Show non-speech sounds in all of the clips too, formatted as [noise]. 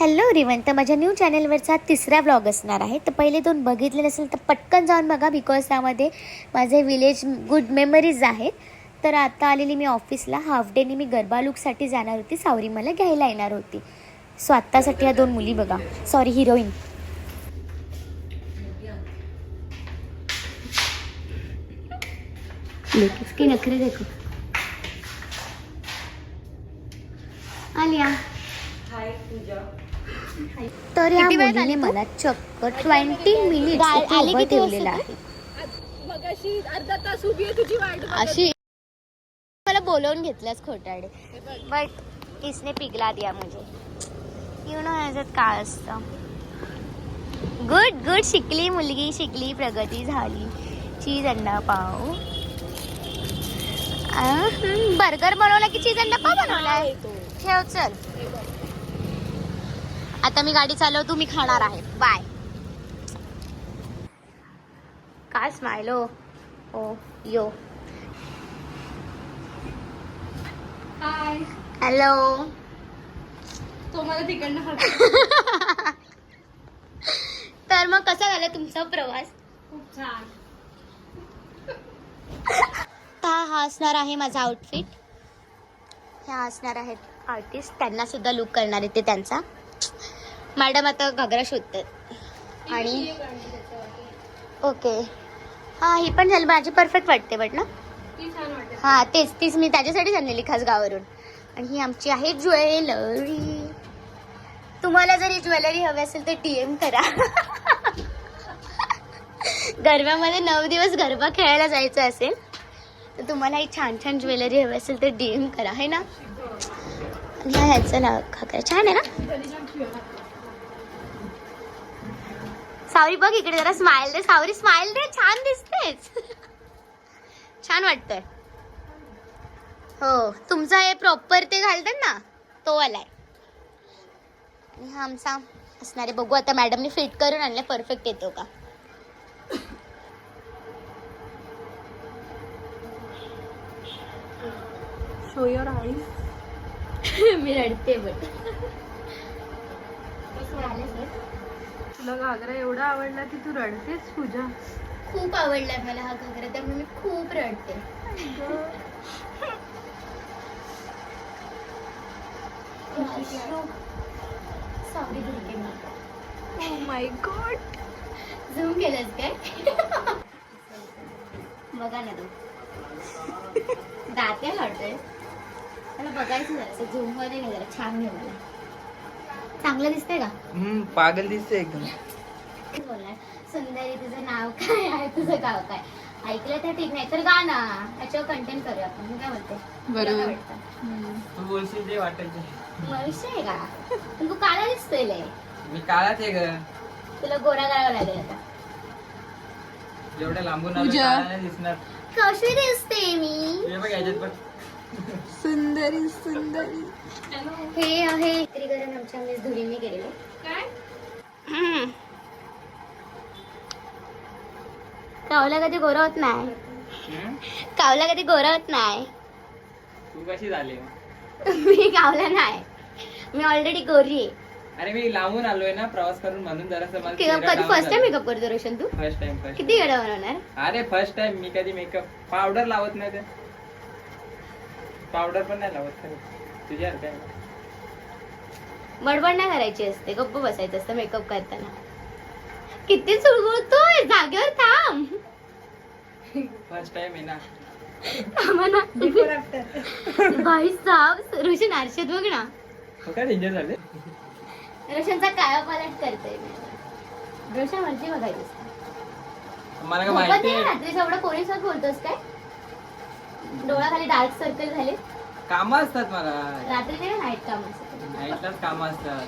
Hello रिवन तर माझ्या new चॅनलवरचा तिसरा व्लॉग असणार आहे. तर पहिले दोन बघितले नसेल तर पटकन जाऊन बघा बिकॉज त्यामध्ये माझे विलेज गुड मेमरीज आहेत. तर आता आलेली मी ऑफिसला हाफ डेनी मी गरबा लुकसाठी जाणार होती. सावरी मला घ्यायला येणार होती. सो आत्तासाठी ह्या दोन मुली बघा. सॉरी हिरोईन नखरे देखो आलिया. तर या मुलीने मला चक्क ट्वेंटी मिनिट उभं ठेवलेलं आहे मगाशी अर्धा तास उभी आहे तुझी वाट बघत. अशी. मला बोलवून घेतलंस खोटाडे बट इसने पिघला दिया मुझे यु नो ह्याच्यात काय असतं? गुड गुड शिकली मुलगी शिकली प्रगती झाली. चीज अंडा पाव बर्गर बनवला की चीज अंडा पाव तो. ठेव चल. आता मी गाडी चालव तू मी खाणार आहे. बाय काय स्माइल हो? ओ यो. हाय हॅलो तो मला तिकडनं [laughs] तर मग कसा झाला तुमचा प्रवास? खूप छान. हा हा असणार आहे माझा आउटफिट ह्या असणार आहेत आर्टिस्ट त्यांना सुद्धा लुक करणार आहे ते त्यांचा. मॅडम आता घागरा शोधतात. आणि ओके. हा ही पण झाली. माझी परफेक्ट वाटते बट ना? हा तेच तीच मी त्याच्यासाठीच आणलेली खास गावावरून. आणि ही आमची आहे ज्वेलरी. तुम्हाला जर ही ज्वेलरी हवी असेल तर डीएम करा. [laughs] गरब्यामध्ये नऊ दिवस गरबा खेळायला जायचं असेल तर तुम्हाला ही छान छान ज्वेलरी हवी असेल तर डीएम करा है ना? ह्या ह्याचं नाव खाकरा छान आहे ना? सावरी बघ इकडे जरा स्माइल दे. सावरी स्माइल दे. छान दिसतेच छान वाटतंय. हो तुमचा हे प्रॉपर ते घालतात ना तो आलाय आणि हा आमचा असणारे बघू आता मॅडमने फिट करून आणले परफेक्ट येतो का? शो युअर आईज [laughs] मी रडते बट तुला घागरा एवढा आवडला की तू रडतेस पूजा? खूप आवडलाय मला हा घागरा त्यामुळे मी खूप रडते. Sorry oh my God zoom केलंस काय? बघा ना तू. दात काय बघायचं जरा झूममध्ये नाही जरा छान मला चांगलं दिसतंय का? हम्म पागल दिसते एकदम. बोलणार सुंदरी तुझं नाव काय आहे? तुझं गाव काय? ऐकलं तर ठीक नाही तर गा ना. याच्यावर कंटेंट करूया आपण. मी काय काय बरोबर. वाटतं? तू बोलशील ते वाटायचे भविष्य आहे का? पण तू काला दिसतोय लय. मी काळाच आहे ग. तुला गोरा करावा लागेल आता. जेवढ्या लांबून आलो पूजा. काळा नाही दिसणार. कशी दिसते मी? हे बघ याच्यात पण सुंदरी सुंदरी. हे आहे चित्रीकरण आमच्या मिस धुरीने केलेलं. काय? कावला कधी गोरा होत नाही? कावला कधी गोरा होत नाही. तू कशी झाली? मी कावला नाही. मी ऑलरेडी गोरी आहे. अरे मी लांबून आलोय ना प्रवास करून म्हणून जरा कधी फर्स्ट टाइम मेकअप करतो रोशन तू? फर्स्ट टाइम फर्स्ट किती वेळा बनवणार? अरे फर्स्ट टाइम मी कधी मेकअप पावडर लावत नाही ते. पावडर पण नाही लावत खरं. तुझ्या काय बडबड नाही करायची असते गप्प बसायचं असतं मेकअप करताना. किती चुळबुळतोय जागेवर थांब. फर्स्ट टाइम आहे ना. थांबा ना. बाई साहेब रोशन आरशात बघ ना. हो काय डेंजर झाले? रोशनचा काया पालट करतोय मी. रोशन म्हणजे बघायचं असतं. मला काय झोपत माहिती नाही रात्रीचा एवढा कोणीसोबत बोलतोस काय? डोळ्याखाली डार्क सर्कल झाले. कामं असतात मला रात्री नाही नाईट काम असतं नाईटलाच कामं असतात?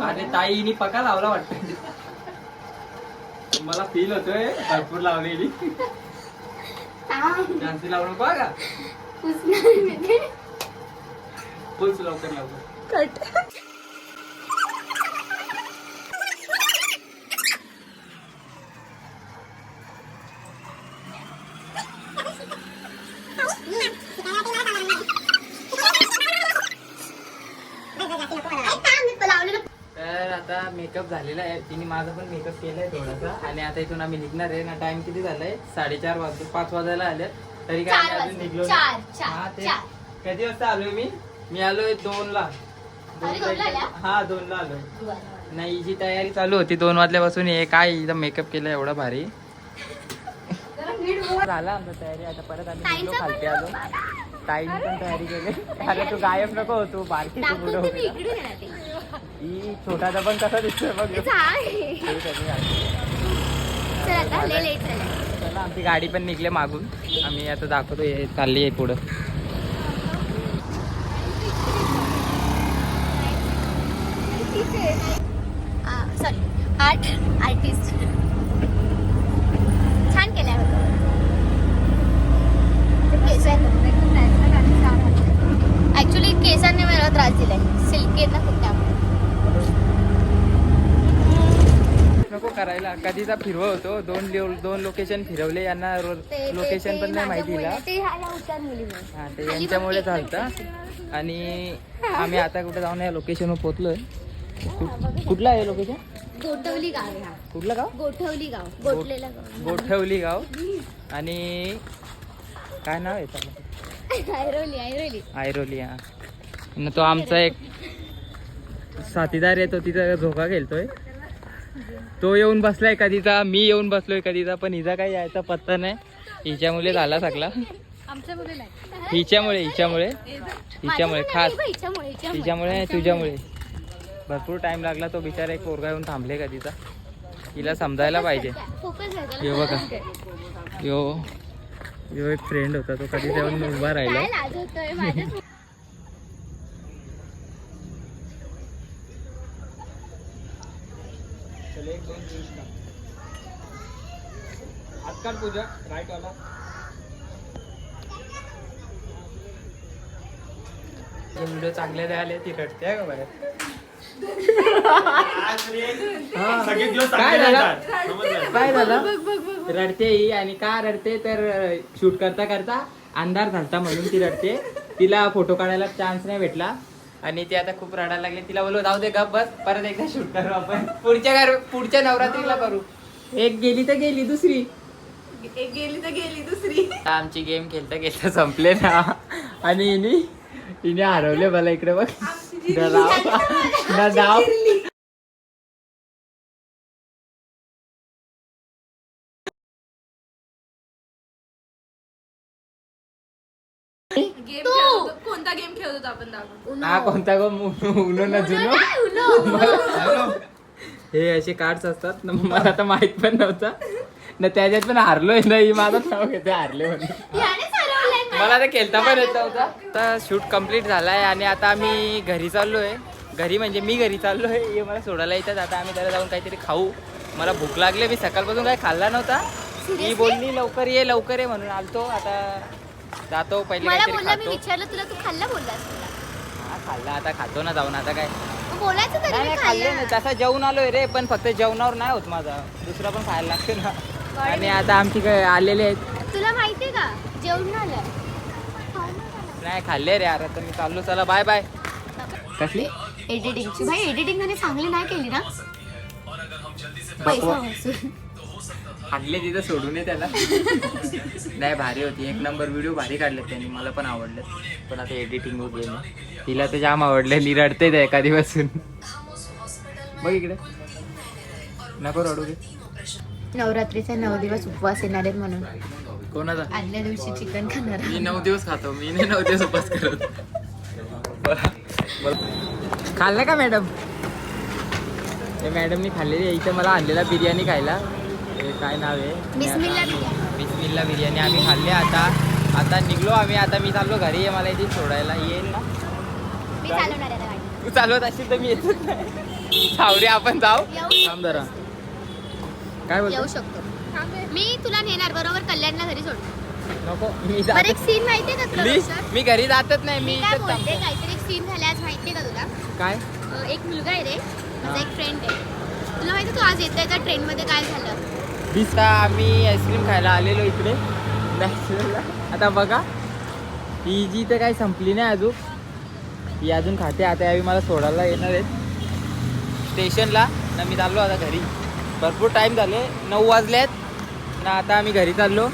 अरे ताईनी पका लावला वाटत. मला फील होतोय भरपूर लावलेली. थांब. जास्ती लावू नको हा का? पुसणार मी ते. फुल लवकर लावतो कट नको मला. तर आता मेकअप झालेला आहे. तिने माझा पण मेकअप केलाय थोडासा. आणि आता इथून आम्ही निघणार आहे. ना टाइम किती झालाय? साडेचार वाजता पाच वाजायला आले तरी काय आम्ही अजून. निघलो नाही. हा, ते-. कधी वाजता आलोय मी? मी आलोय दोन ला अरे, दोनला आल्या? हा दोन ला आलोय नाही जी तयारी चालू होती. दोन वाजल्यापासून हे काय इथं मेकअप केलं एवढा भारी. झाला आमचा तयारी. आता परत आम्ही निघलो खालती आलो ताईने पण तयारी केली. अरे. तू गायब नको हो, तू बारकी तू पुढं दाखवते मी इकडे. ही छोटासा पण कसा दिसतोय बघ. चल आमची गाडी पण निघले मागून. आम्ही आता दाखवतो चालली आहे पुढं. सॉरी आर्ट आर्टिस्ट छान केलंय ऍक्च्युली केसांनी मला त्रास दिलाय. सिल्की आहेत ना खूप त्यामुळे. नको करायला. कधीचा फिरव होतो. दोन दोन लोकेशन फिरवले. यांना लोकेशन पण नाही माहिती हा ते यांच्यामुळे चालतं. आणि आम्ही आता कुठे जाऊन या लोकेशनवर पोहोचलोय. कुठलं आहे लोकेशन गोठवली गाव हा. कुठलं गाव? गोठवली गाव. गोठलेला गाव. गोठवली गाव. [laughs] आणि काय नाव आहे त्याला ऐरोली ऐरोली. आयरोली हा. तो आमचा एक साथीदार आहे तो तिथं झोका खेळतोय. तो येऊन बसलाय कधीचा मी येऊन बसलोय कधीचा पण हिचा काही यायचा पत्ता नाही. हिच्यामुळे झाला सगळा. हिच्यामुळे हिच्यामुळे. हिच्यामुळे खास. हिच्यामुळे तुझ्यामुळे. भरपूर टाइम लागला तो बिचारा एक पोरगा येऊन थांबले कधीचा हिला समजायला पाहिजे. हे बघा. यो. यो एक फ्रेंड होता तो कधी जाऊन उभा राहिला. काय लाज होतोय माझ्याच आजकाल पूजा राईट वाला. व्हिडिओ चांगले आले ती रडते आहे का बरं? काय झालं? काय झालं? रडते ही आणि का रडते? तर शूट करता करता अंधार झालता म्हणून ती रडते. तिला फोटो काढायला चान्स नाही भेटला. आणि ती आता खूप रडायला लागली. तिला बोललो जाऊ दे गप बस. परत एकदा शूट करू आपण. पुढच्या घर पुढच्या नवरात्रीला करू. एक गेली तर गेली दुसरी. एक गेली तर गेली दुसरी. आमची गेम खेळता खेळता संपले ना. आणि हिने हिने हरवले मला इकडे बघ. ना नाव गेम खेळत होतो. कोणता गेम खेळत होतो आपण दाखव. हा कोणता गो? उनो ना जुनो? उनो. हे असे कार्ड्स असतात. ना मला आता माहीत पण नव्हता. ना त्याच्यात पण हारलोय ना ही माझं नाव घेते हारले म्हणून मला. तर खेळता पण येत नव्हता. आता शूट कंप्लीट झालाय आणि आता आम्ही घरी चाललोय. घरी म्हणजे मी घरी चाललोय. हे मला सोडायला येतात. आता आम्ही त्याला जाऊन काहीतरी खाऊ. मला भूक लागली. मी सकाळपासून काही खाल्ला नव्हता. ती बोलली लवकर ये लवकर ये म्हणून आलतो. आता जातो पहिले मला काहीतरी बोलला मी खातो. विचारलं तुला तू खाल्ला बोललास तुला? हा, खाल्ला आता खातो ना जाऊन आता काय? मग बोलायचं तरी नाही मी नाही खाल्ले तसा जेवण आलोय रे पण फक्त जेवणावर नाही होत माझा. दुसरा पण खायला लागते ना. आणि आता आमची काय आलेले आहेत. तुला माहितीये का? जेवण आलं नाही खाल्ले रे अरे तर मी चाललो. चला बाय बाय. कसली एडिटिंगची. भाई एडिटिंग त्याने चांगली नाही केली ना. पैसा. खाल्ले तिथं सोडून ये त्याला. नाही भारी होती. एक नंबर व्हिडिओ भारी काढले त्यांनी. मला पण आवडले पण आता एडिटिंग वगैरे. तिला तर जाम आवडले. नी रडते त्या एका दिवसून बघ इकडे. नको रडू दे. नवरात्रीचा नऊ दिवस उपवास येणार आहेत म्हणून. कोणाचा? आदल्या दिवशी चिकन खाणार. मी नऊ दिवस खातो. मी नाही नऊ दिवस उपास करत. खाल्लं का मॅडम? ते मॅडमनी खाल्लेली आहे. इथं मला आणलेला बिर्याणी खायला. हे काय नाव आहे? बिस्मिल्ला बिर्याणी. बिस्मिल्ला बिर्याणी आम्ही खाल्ले आता. आता निघलो आम्ही आता मी चाललो घरी. आहे मला इथे सोडायला. येईल ना. मी चालवणार आहे आता गाडी. तू चालवत असेल तर मी नाही सावरे आपण जाऊ. येऊ थांब जरा. काय येऊ बोलतो शकतो. मी तुला नेणार बरोबर? कल्याणला घरी सोडतो नको मी बरं एक जात सीन माहितीये का तुला मी रोशन? मी घरी जातच नाही मी मी काय इथंच बोलते थांबतो काहीतरी एक सीन झाले आज माहितीये का तुला? काय? अं, एक मुलगा आहे रे माझा हा. एक फ्रेंड आहे. तुला माहिती तू आज येत त्या ट्रेन मध्ये? काय झालं? दिसता आम्ही आईस्क्रीम खायला आलेलो इकडे. आता बघा ही जी तर काही संपली नाही अजून. ही अजून खाते. आता यावी मला सोडायला येणार आहेत. स्टेशनला. ना मी चाललो आता घरी. भरपूर टाईम झाले. नऊ वाजलेत. ना आता आम्ही घरी चाललो.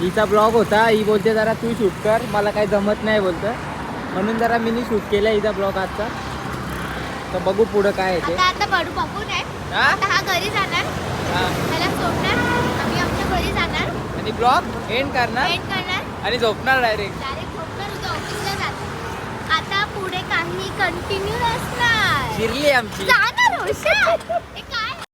हिचा ब्लॉग होता. ही बोलते जरा तू शूट कर. मला काही जमत नाही बोलतं. म्हणून जरा मी शूट केला हिचा ब्लॉग आजचा. तर बघू पुढं काय आहे ते. आता आता बडू बघू नाही? आता हा घरी जाणार. त्याला सोडणार आम्ही आमच्या घरी जाणार. आणि ब्लॉग एंड करणार. वेट करणार. आणि झोपणार डायरेक्ट डायरेक्ट झोपणार उद्या ऑफिसला जाणार. आता पुढे काही कंटिन्यू नसणार शिरली आमची. जाणार रोशन